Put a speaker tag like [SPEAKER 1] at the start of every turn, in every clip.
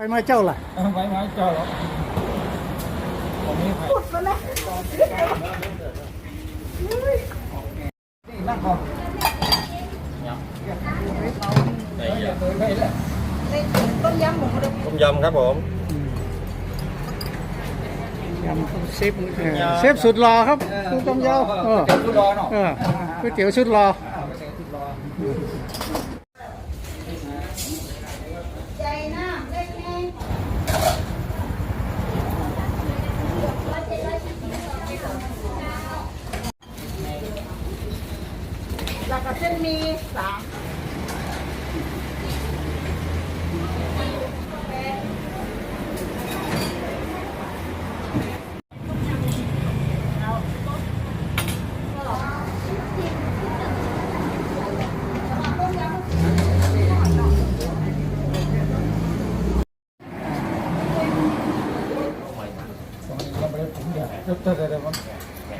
[SPEAKER 1] ไปมาเจ้าล่ะ
[SPEAKER 2] เอาไว้ไว้เจ้าหรอกผมมีไผ่นี่นั่งก่อนยังใส่ยาเลยไม่เลย
[SPEAKER 3] ต้มยำหมูเลย
[SPEAKER 4] ต้มยำครับผม
[SPEAKER 1] ยำเชฟเออเชฟสุดรอครับคุณต้มยำเออ
[SPEAKER 2] เดี๋ยวดูรอเนาะ
[SPEAKER 1] เออก๋วยเตี๋ยวชุดรอ
[SPEAKER 3] แล้วก็เส้นหมีสาม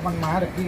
[SPEAKER 2] มันมาเด็กที่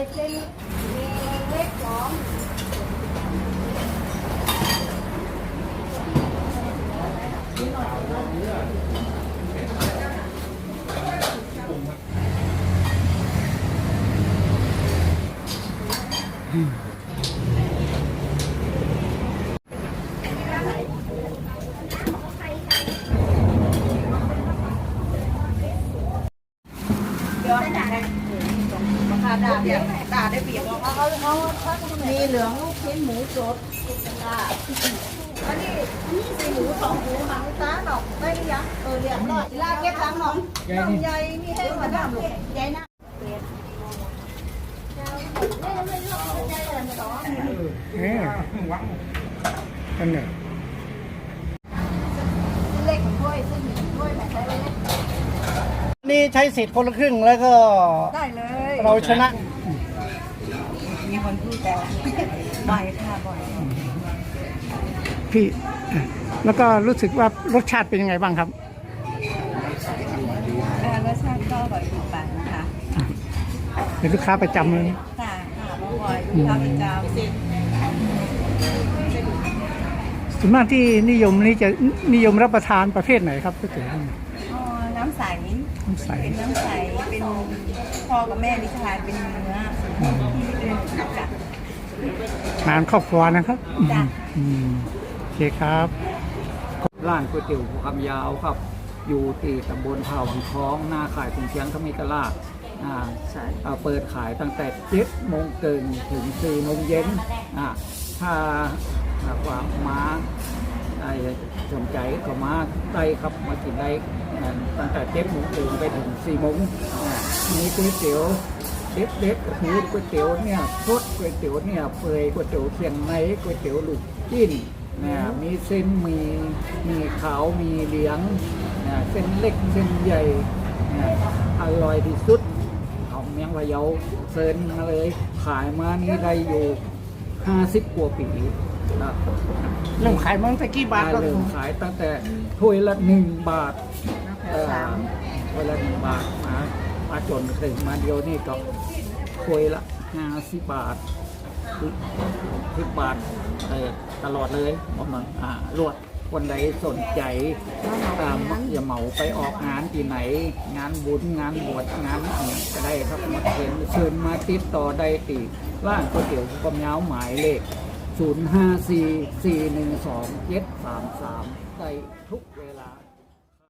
[SPEAKER 3] lên trên web đó Hãy subscribe cho kênh Ghiền Mì Gõ Để không bỏ lỡ những video hấp dẫn ดี๋ยวให้ด่าได้ราคาด่าเดี๋ยวด่าได้เปรียบเอาเอาเอามีเหลืองลูกชิ้นหมูสดค่ะอันนี้อันนี้ใส่หมูสองหมูหางตาดอกไม่ยังเออเรียบร้อยลากเก็บตังค์หน่อยต้องใหญ่นี่ให้มาด้ามลูกใหญ่นะ
[SPEAKER 1] เอออันเนี่ย
[SPEAKER 3] เล็กถ้วยเส้นหมี่ถ้วยแบบใช้เลย
[SPEAKER 1] นี่ใช้สิทธิ์คนละครึ่งแล้วก็
[SPEAKER 3] ได้เลย
[SPEAKER 1] เราชนะ
[SPEAKER 3] มีคนพูดแต่บ่อยค่ะบ่อย
[SPEAKER 1] พี่ แล้วก็รู้สึกว่ารสชาติเป็นยังไงบ้างครับ
[SPEAKER 3] รสชาติก็บ่อยถูกปากนะคะ
[SPEAKER 1] เป็นลูกค้าประจำเลย
[SPEAKER 3] ค่ะค่ะบ่อยลูกค้าประจำ
[SPEAKER 1] ส่วนมากที่นิยมนี่จะนิยมรับประทานประเภทไหนครับก๋วยเตี๋ยว
[SPEAKER 3] อ๋อน้ำใส
[SPEAKER 1] น้ำใส
[SPEAKER 3] เป็นน้ำใส เป็นพ่อกับแม่นิทานเป็นเนื้อที่เป็นจัด
[SPEAKER 1] งานครอบครัวนะครับ
[SPEAKER 3] จ้ะ
[SPEAKER 1] อืมโอเคครับ
[SPEAKER 2] ร้านก๋วยเตี๋ยวคำยาวครับ อยู่ที่ตำบลเผ่าของท้อง หน้าขายถึงเชียงขมิกลาดอ่า
[SPEAKER 3] ใช่
[SPEAKER 2] อ่าเปิดขายตั้งแต่เจ็ดโมงเกินถึงสี่โมงเย็นอ่าถ้าหากว่ามาไอ้สนใจก็มาได้ครับมากินได้อ่า ตั้งแต่เจ็ดโมงถึงไปถึงสี่โมงอ่ามีก๋วยเตี๋ยวเด็ดเด็ดๆก็คือก๋วยเตี๋ยวเนี่ยสดก๋วยเตี๋ยวเนี่ยเปื่อยก๋วยเตี๋ยวเคียงในก๋วยเตี๋ยวลูกจิ้นเนี่ยมีเส้นมีมีขาวมีเหลียงเนี่ยเส้นเล็กเส้นใหญ่เนี่ยอร่อยที่สุดของเมียงพะเยาเซินมาเลย ขายมานี่ได้อยู่ห้าสิบกว่าปีนะ
[SPEAKER 1] เริ่มขายมาตั้งแต่กี่บาทครับ
[SPEAKER 2] เริ่มขายตั้งแต่ถ้วยละหนึ่งบาท เอ่อถ้วละหนึ่งบาทมามาจนถึงมาเดียวนี่ก็ถ้วยละห้าสิบบาทสิบบาทตลอดเลยประมาณอ่ารวดคนใดสนใจตามอย่าเหมาไปออกงานที่ไหน งานบุญงานบวชงานอะไรก็ได้ครับมาเชิญเชิญมาติดต่อได้ตีร้านก๋วยเตี๋ยวกำยาวหมายเลข 0 5 4 4 1 2 7 3 3ได้ทุก